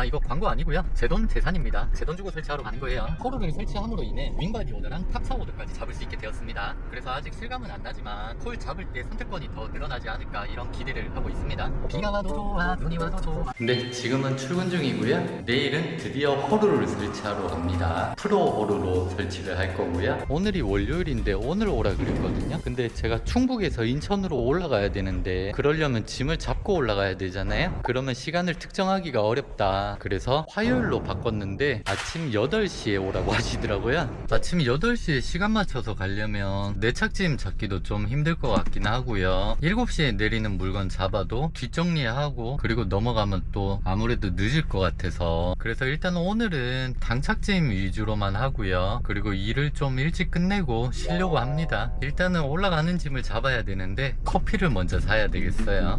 아 이거 광고 아니고요. 제 돈 재산입니다. 제 돈 주고 설치하러 가는 거예요. 호루를 설치함으로 인해 윙바디 오더랑 탑차 오더까지 잡을 수 있게 되었습니다. 그래서 아직 실감은 안 나지만 콜 잡을 때 선택권이 더 늘어나지 않을까 이런 기대를 하고 있습니다. 비가 와도 좋아 눈이 와도 좋아. 네 지금은 출근 중이고요. 내일은 드디어 호루를 설치하러 갑니다. 프로 호루로 설치를 할 거고요. 오늘이 월요일인데 오늘 오라 그랬거든요. 근데 제가 충북에서 인천으로 올라가야 되는데 그러려면 짐을 잡고 올라가야 되잖아요. 그러면 시간을 특정하기가 어렵다 그래서 화요일로 바꿨는데 아침 8시에 오라고 하시더라고요. 아침 8시에 시간 맞춰서 가려면 내착짐 잡기도 좀 힘들 것 같긴 하고요. 7시에 내리는 물건 잡아도 뒷정리하고 그리고 넘어가면 또 아무래도 늦을 것 같아서. 그래서 일단 오늘은 당착짐 위주로만 하고요. 그리고 일을 좀 일찍 끝내고 쉬려고 합니다. 일단은 올라가는 짐을 잡아야 되는데 커피를 먼저 사야 되겠어요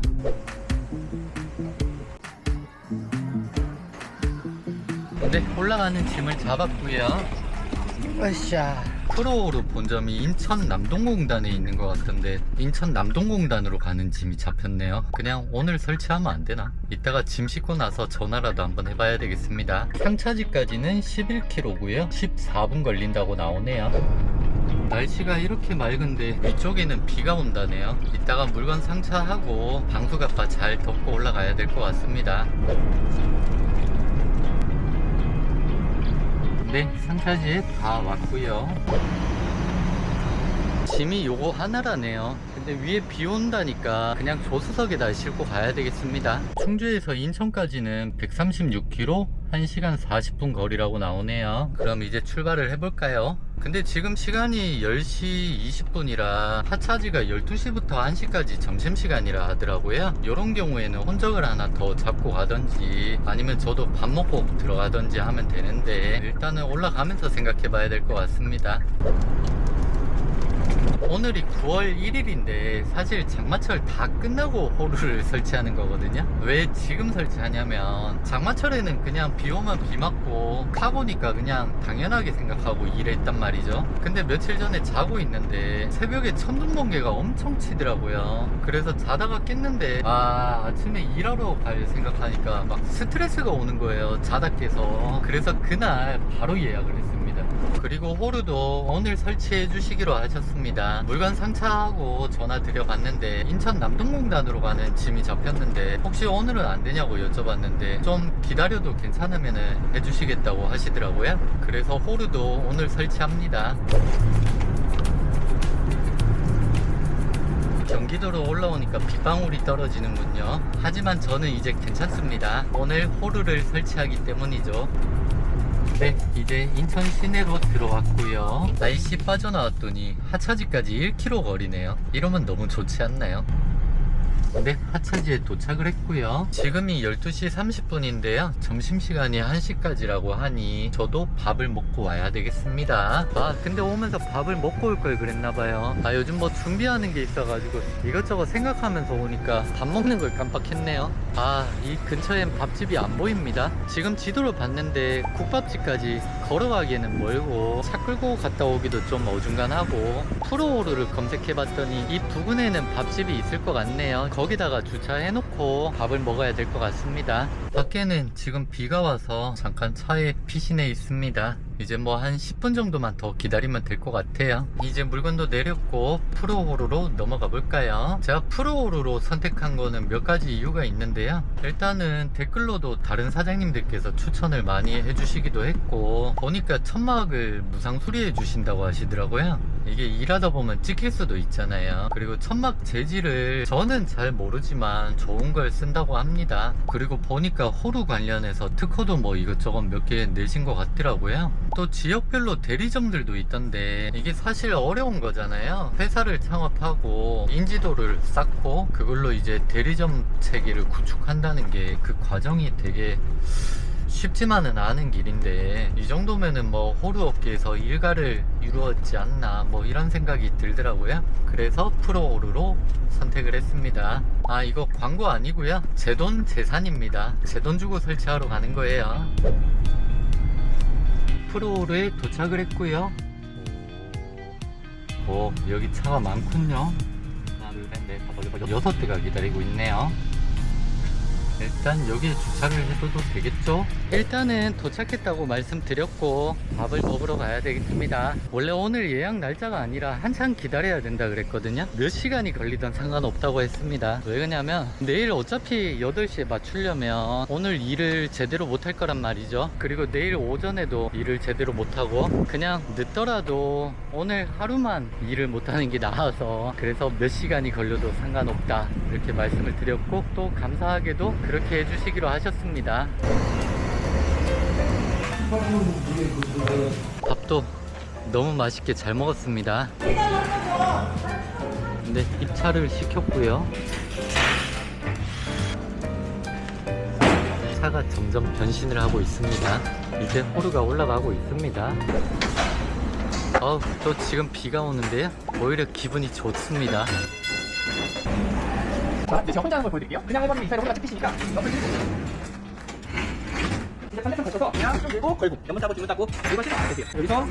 네 올라가는 짐을 잡았고요. 으쌰 프로로 본점이 인천 남동공단에 있는 것 같던데 인천 남동공단으로 가는 짐이 잡혔네요. 그냥 오늘 설치하면 안 되나? 이따가 짐 싣고 나서 전화라도 한번 해봐야 되겠습니다. 상차지까지는 11km고요. 14분 걸린다고 나오네요. 날씨가 이렇게 맑은데 위쪽에는 비가 온다네요. 이따가 물건 상차하고 방수갑바 잘 덮고 올라가야 될 것 같습니다 네, 상차지에 다 왔고요. 짐이 요거 하나라네요. 근데 위에 비 온다니까 그냥 조수석에다 싣고 가야 되겠습니다. 충주에서 인천까지는 136km, 1시간 40분 거리라고 나오네요. 그럼 이제 출발을 해볼까요? 근데 지금 시간이 10시 20분이라 하차지가 12시부터 1시까지 점심시간이라 하더라고요. 이런 경우에는 혼적을 하나 더 잡고 가든지 아니면 저도 밥 먹고 들어가든지 하면 되는데 일단은 올라가면서 생각해 봐야 될 것 같습니다. 오늘이 9월 1일인데 사실 장마철 다 끝나고 호루를 설치하는 거거든요. 왜 지금 설치하냐면 장마철에는 그냥 비 오면 비 맞고 카고니까 그냥 당연하게 생각하고 일했단 말이죠. 근데 며칠 전에 자고 있는데 새벽에 천둥 번개가 엄청 치더라고요. 그래서 자다가 깼는데 아 아침에 일하러 갈 생각하니까 막 스트레스가 오는 거예요. 자다 깨서. 그래서 그날 바로 예약을 했습니다 그리고 호루도 오늘 설치해 주시기로 하셨습니다. 물건 상차하고 전화 드려봤는데 인천 남동공단으로 가는 짐이 잡혔는데 혹시 오늘은 안 되냐고 여쭤봤는데 좀 기다려도 괜찮으면 해주시겠다고 하시더라고요. 그래서 호루도 오늘 설치합니다. 경기도로 올라오니까 빗방울이 떨어지는군요. 하지만 저는 이제 괜찮습니다. 오늘 호루를 설치하기 때문이죠. 네, 이제 인천 시내로 들어왔고요. 날씨 빠져나왔더니 하차지까지 1km 거리네요. 이러면 너무 좋지 않나요? 네, 하차지에 도착을 했고요. 지금이 12시 30분인데요. 점심시간이 1시까지라고 하니 저도 밥을 먹고 와야 되겠습니다. 아, 근데 오면서 밥을 먹고 올 걸 그랬나봐요. 아, 요즘 뭐 준비하는 게 있어가지고 이것저것 생각하면서 오니까 밥 먹는 걸 깜빡했네요. 아, 이 근처엔 밥집이 안 보입니다. 지금 지도를 봤는데 국밥집까지 걸어가기에는 멀고 차 끌고 갔다 오기도 좀 어중간하고 프로오르를 검색해봤더니 이 부근에는 밥집이 있을 것 같네요. 거기다가 주차해놓고 밥을 먹어야 될 것 같습니다. 밖에는 지금 비가 와서 잠깐 차에 피신해 있습니다. 이제 뭐 한 10분 정도만 더 기다리면 될 것 같아요. 이제 물건도 내렸고 프로호루로 넘어가 볼까요? 제가 프로호루로 선택한 거는 몇 가지 이유가 있는데요. 일단은 댓글로도 다른 사장님들께서 추천을 많이 해주시기도 했고 보니까 천막을 무상 수리해 주신다고 하시더라고요. 이게 일하다 보면 찍힐 수도 있잖아요. 그리고 천막 재질을 저는 잘 모르지만 좋은 걸 쓴다고 합니다. 그리고 보니까 호루 관련해서 특허도 뭐 이것저것 몇 개 내신 것 같더라고요. 또 지역별로 대리점들도 있던데 이게 사실 어려운 거잖아요. 회사를 창업하고 인지도를 쌓고 그걸로 이제 대리점 체계를 구축한다는 게 그 과정이 되게 쉽지만은 않은 길인데 이 정도면은 뭐 호루 업계에서 일가를 이루었지 않나 뭐 이런 생각이 들더라고요. 그래서 프로 호루로 선택을 했습니다. 아 이거 광고 아니고요. 제 돈 재산입니다. 제 돈 주고 설치하러 가는 거예요 프로호루에 도착을 했고요. 오, 오 여기 차가 많군요. 하나 둘셋넷 다섯 여섯 대가 기다리고 있네요 일단 여기에 주차를 해둬도 되겠죠? 일단은 도착했다고 말씀드렸고 밥을 먹으러 가야 되겠습니다. 원래 오늘 예약 날짜가 아니라 한참 기다려야 된다 그랬거든요. 몇 시간이 걸리든 상관없다고 했습니다. 왜 그러냐면 내일 어차피 8시에 맞추려면 오늘 일을 제대로 못 할 거란 말이죠. 그리고 내일 오전에도 일을 제대로 못하고 그냥 늦더라도 오늘 하루만 일을 못하는 게 나아서 그래서 몇 시간이 걸려도 상관없다 이렇게 말씀을 드렸고 또 감사하게도 그 렇게 해주시기로 하셨습니다. 밥도 너무 맛있게 잘 먹었습니다. 네, 입차를 시켰고요. 차가 점점 변신을 하고 있습니다. 이제 호르가 올라가고 있습니다. 어우, 또 지금 비가 오는데요. 오히려 기분이 좋습니다. 자, 이제 제가 혼자 하는 걸 보여드릴게요. 그냥 해버리면 이 사이로 혼자 찍히시니까 옆을 들고 이제 반대편 거쳐서 그냥 좀 들고 걸고 연문 따고 주문 따고 이거 실행 안 되세요. 여기서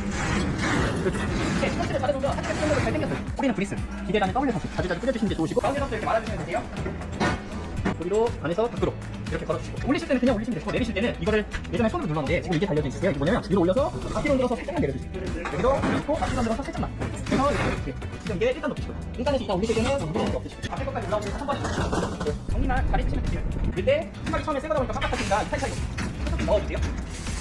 네, 스포츠를 받아보면 한 가지 정도로 잘 생겼어요. 우리는 브리스, 기대단의 W 선수 자주 자주 뿌려주시는 게 좋으시고 가운데 선수 이렇게 말아주시면 되세요. 우리로 안에서 밖으로 이렇게 걸어주시고 올리실 때는 그냥 올리시면 되고 내리실 때는 이거를 예전에 손으로 눌렀는데 지금 이게 달려져 있으세요. 이게 뭐냐면 위로 올려서 바퀴로 흔들어서 살짝만 내려주세요. 여기서 놓고 바퀴로 흔들어서 살짝만. 그래서 이렇게 지금 이게 1단 높이시고 인간에서 이단 올리실 때는 무거운 거 없으시고 앞에 것까지 올라오시면 한 번씩 네, 정리만 잘 해주시면 돼요. 그때 신발이 처음에 새 거다 보니까 깜빡하시니까 이 사이 좀 넣어주세요.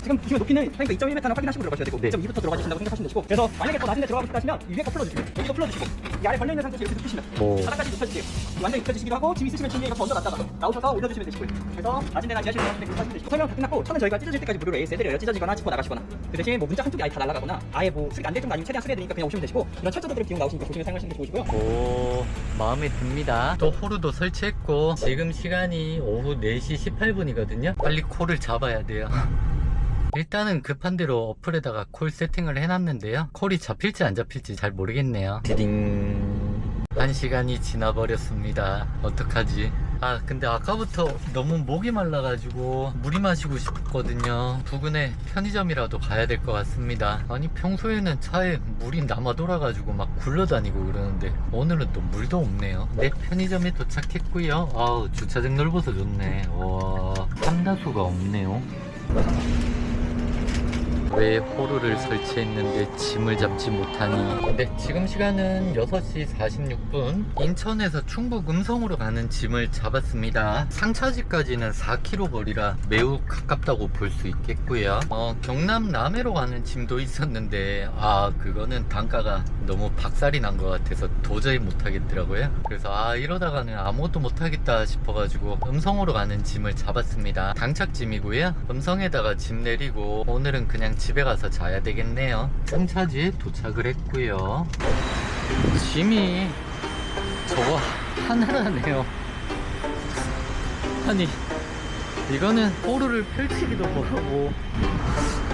지금 보시면 높이는 그러니까 2.1m는 확인하시고 들어가셔야 되고 네. 2.2부터 들어가 주신다고 생각하시면 되시고 그래서 만약에 더 낮은 데 들어가고 싶다 하시면 이 위에 거 풀어주시고 여기도 풀어주시고 이 아래 걸려있는 상태에서 이렇게 눕히시면 오. 바닥까지 눕혀주세요. 완전히 눕혀주시기도 하고 짐 있으시면 짐 위에 이거 얹어 놨다가 나오셔서 올려주시면 되시고요. 그래서 낮은 데나 지하실에 들어가시면 되고 하시면 되시고 설명 다 끝났고 차는 저희가 찢어질 때까지 무료로 AS 해드려요 찢어지거나 짚고 나가시거나 그 대신 뭐 문자 한쪽이 아예 다 날아가거나 아예 뭐 수리 안될 정도 아니면 최대한 수리해드리니까 그냥 오시면 되시고 이런 철저들을 비용 나오시니까 조심히 사용하시는 게 좋으시고요. 오 마음에 듭니다. 또 호루도 설치했고 지금 시간이 오후 4시 18분이거든요. 빨리 콜을 잡아야 돼요 일단은 급한 대로 어플에다가 콜 세팅을 해놨는데요. 콜이 잡힐지 안 잡힐지 잘 모르겠네요. 디딩. 한 시간이 지나버렸습니다. 어떡하지? 아 근데 아까부터 너무 목이 말라가지고 물이 마시고 싶거든요. 부근에 편의점이라도 가야 될 것 같습니다. 아니 평소에는 차에 물이 남아 돌아가지고 막 굴러다니고 그러는데 오늘은 또 물도 없네요. 네 편의점에 도착했고요. 아우 주차장 넓어서 좋네. 와 삼다수가 없네요 왜 호루를 설치했는데 짐을 잡지 못하니? 네 지금 시간은 6시 46분. 인천에서 충북 음성으로 가는 짐을 잡았습니다. 상차지까지는 4km 거리라 매우 가깝다고 볼 수 있겠고요. 어, 경남 남해로 가는 짐도 있었는데 아 그거는 단가가 너무 박살이 난 것 같아서 도저히 못하겠더라고요. 그래서 아 이러다가는 아무것도 못하겠다 싶어가지고 음성으로 가는 짐을 잡았습니다. 당착짐이고요. 음성에다가 짐 내리고 오늘은 그냥 집에 가서 자야 되겠네요. 상차지에 도착을 했고요. 짐이 저거 하나라네요. 아니 이거는 호루를 펼치기도 뭐하고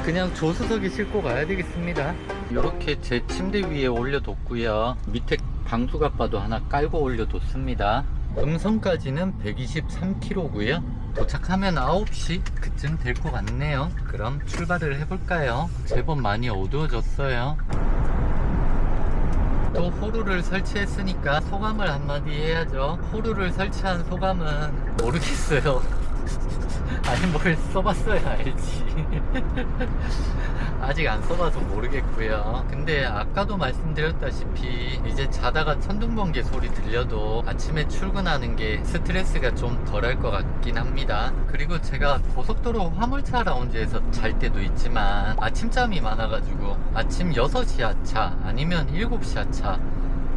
그냥 조수석에 싣고 가야 되겠습니다. 이렇게 제 침대 위에 올려뒀고요. 밑에 방수갑바도 하나 깔고 올려뒀습니다 음성까지는 123km고요. 도착하면 9시 그쯤 될 것 같네요. 그럼 출발을 해볼까요? 제법 많이 어두워졌어요. 또 호루를 설치했으니까 소감을 한마디 해야죠. 호루를 설치한 소감은 모르겠어요 아니 뭘 써봤어야 알지. 아직 안 써봐서 모르겠고요. 근데 아까도 말씀드렸다시피 이제 자다가 천둥번개 소리 들려도 아침에 출근하는 게 스트레스가 좀 덜할 것 같긴 합니다. 그리고 제가 고속도로 화물차 라운지에서 잘 때도 있지만 아침잠이 많아가지고 아침 6시 하차 아니면 7시 하차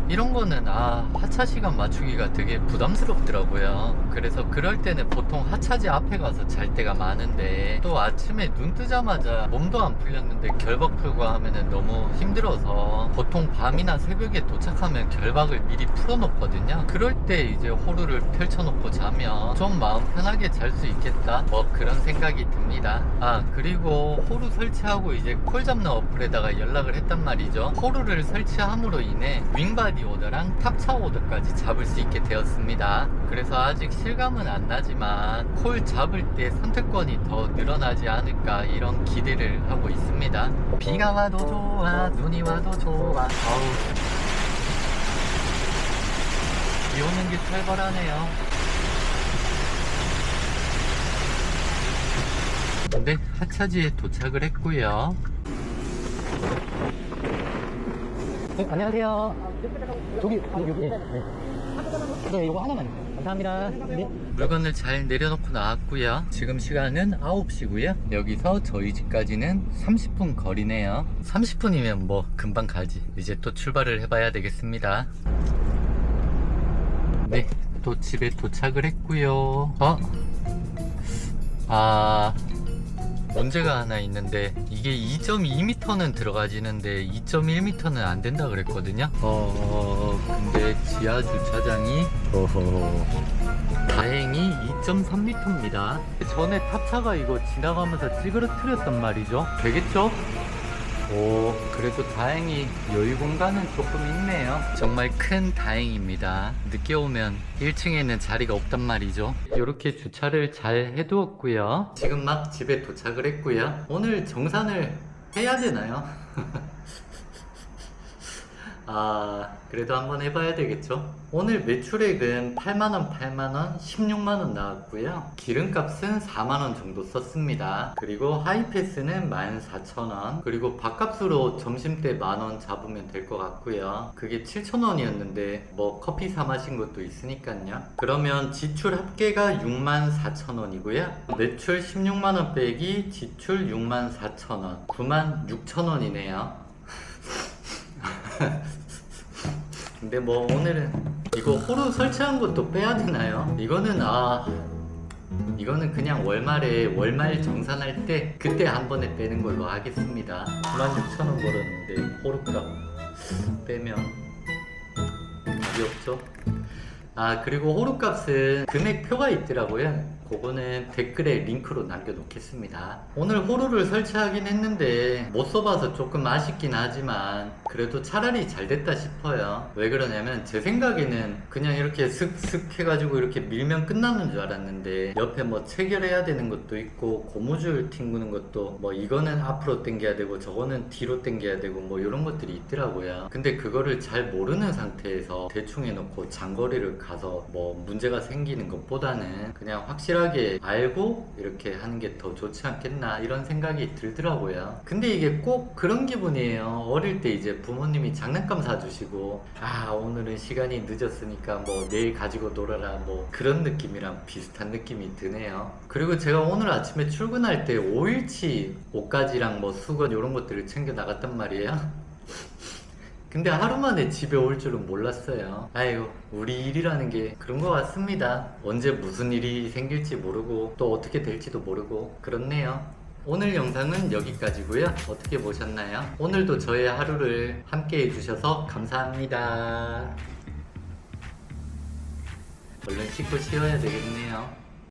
이런 거는 아 하차 시간 맞추기가 되게 부담스럽더라고요. 그래서 그럴 때는 보통 하차지 앞에 가서 잘 때가 많은데 또 아침에 눈 뜨자마자 몸도 안 풀렸는데 결박 풀고 하면은 너무 힘들어서 보통 밤이나 새벽에 도착하면 결박을 미리 풀어놓거든요. 그럴 때 이제 호루를 펼쳐놓고 자면 좀 마음 편하게 잘 수 있겠다. 뭐 그런 생각이 듭니다. 아 그리고 호루 설치하고 이제 콜 잡는 어플에다가 연락을 했단 말이죠. 호루를 설치함으로 인해 윙바디 오더랑 탑차 오더까지 잡을 수 있게 되었습니다. 그래서 아직 실감은 안 나지만 콜 잡을 때 선택권이 더 늘어나지 않을까 이런 기대를 하고 있습니다. 비가 와도 좋아 눈이 와도 좋아. 어우. 비 오는 게 살벌하네요. 네, 하차지에 도착을 했고요. 네, 안녕하세요. 저기 여기 네. 네. 네, 이거 하나만. 감사합니다. 네. 물건을 잘 내려놓고 나왔고요. 지금 시간은 9시고요. 여기서 저희 집까지는 30분 거리네요. 30분이면 뭐 금방 가지. 이제 또 출발을 해봐야 되겠습니다. 네, 또 집에 도착을 했고요. 어? 아, 문제가 하나 있는데 이게 2.2m는 들어가지는데 2.1m는 안 된다 그랬거든요. 어, 근데 지하 주차장이 어허. 다행히 2.3m입니다. 전에 탑차가 이거 지나가면서 찌그러뜨렸단 말이죠. 되겠죠? 오, 그래도 다행히 여유 공간은 조금 있네요. 정말 큰 다행입니다. 늦게 오면 1층에는 자리가 없단 말이죠. 이렇게 주차를 잘 해두었고요. 지금 막 집에 도착을 했고요. 오늘 정산을 해야 되나요? 아, 그래도 한번 해봐야 되겠죠? 오늘 매출액은 8만원, 8만원, 16만원 나왔고요. 기름값은 4만원 정도 썼습니다. 그리고 하이패스는 14,000원. 그리고 밥값으로 점심때 만원 잡으면 될 것 같고요. 그게 7,000원이었는데, 뭐 커피 사 마신 것도 있으니까요. 그러면 지출 합계가 64,000원이고요. 매출 16만원 빼기 지출 64,000원. 96,000원이네요. 근데 뭐 오늘은 이거 호루 설치한 것도 빼야 되나요? 이거는 아 이거는 그냥 월말에 월말 정산할 때 그때 한 번에 빼는 걸로 하겠습니다. 96,000원 벌었는데 호루값 빼면 없죠? 아 그리고 호루값은 금액표가 있더라고요 그거는 댓글에 링크로 남겨놓겠습니다. 오늘 호루를 설치하긴 했는데 못 써봐서 조금 아쉽긴 하지만 그래도 차라리 잘 됐다 싶어요. 왜 그러냐면 제 생각에는 그냥 이렇게 슥슥 해가지고 이렇게 밀면 끝나는 줄 알았는데 옆에 뭐 체결해야 되는 것도 있고 고무줄 튕구는 것도 뭐 이거는 앞으로 당겨야 되고 저거는 뒤로 당겨야 되고 뭐 이런 것들이 있더라고요. 근데 그거를 잘 모르는 상태에서 대충 해놓고 장거리를 가서 뭐 문제가 생기는 것보다는 그냥 확실하게 알고 이렇게 하는 게 더 좋지 않겠나 이런 생각이 들더라고요. 근데 이게 꼭 그런 기분이에요. 어릴 때 이제 부모님이 장난감 사주시고 아 오늘은 시간이 늦었으니까 뭐 내일 가지고 놀아라 뭐 그런 느낌이랑 비슷한 느낌이 드네요. 그리고 제가 오늘 아침에 출근할 때 5일치 옷가지랑 뭐 수건 이런 것들을 챙겨 나갔단 말이에요 근데 하루 만에 집에 올 줄은 몰랐어요. 아이고, 우리 일이라는 게 그런 것 같습니다. 언제 무슨 일이 생길지 모르고 또 어떻게 될지도 모르고 그렇네요. 오늘 영상은 여기까지고요. 어떻게 보셨나요? 오늘도 저의 하루를 함께 해주셔서 감사합니다. 얼른 씻고 쉬어야 되겠네요.